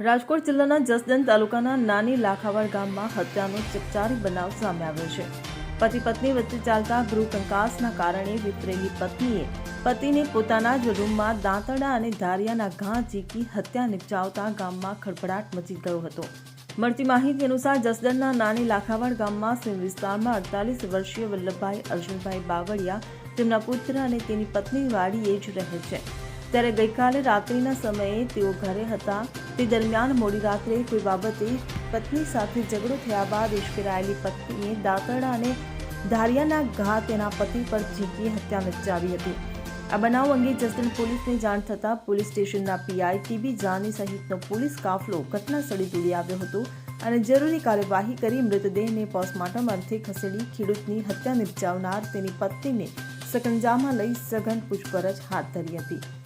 રાજકોટ જિલ્લાના જસદન તાલુકાના નાની લાખાવાડ ગામમાં હત્યાનો ચકચારી બનાવ સામે આવ્યો છે. પતિ પત્ની વચ્ચે ચાલતા ગૃહ કંકાસના કારણે વિતરેલી પત્નીએ પતિને પોતાના જ રૂમમાં દાંતડા અને ધારિયાના ઘા ઝીકી હત્યા નિપજાવતા ગામમાં ખળભળાટ મચી ગયો હતો. મળતી માહિતી અનુસાર જસદનના નાની લાખાવાડ ગામમાં સિંહ વિસ્તારમાં અડતાલીસ વર્ષીય વલ્લભભાઈ અર્જુનભાઈ બાવળિયા તેમના પુત્ર અને તેની પત્ની વાડીએ જ રહે છે. ત્યારે ગઈકાલે રાત્રિના સમયે તેઓ ઘરે હતા. તે દરમિયાન મોડી રાત્રે કોઈ બાબતે પત્ની સાથે ઝઘડો થયા બાદ ઉશ્કેરાયેલી પત્નીએ દાંતરડા ધારિયાના ઘા તેના પતિ પર ઝીકી હત્યા નિપજાવી હતી. આ બનાવ અંગે જસદણ પોલીસને જાણ થતાં પોલીસ સ્ટેશનના પીઆઈ ટીબી જાની સહિતનો પોલીસ કાફલો ઘટના સ્થળે દોડી આવ્યો હતો અને જરૂરી કાર્યવાહી કરી મૃતદેહને પોસ્ટમોર્ટમ અર્થે ખસેડી ખેડૂતની હત્યા નિપજાવનાર તેની પત્નીને સકંજામાં લઈ સઘન પૂછપરછ હાથ ધરી હતી.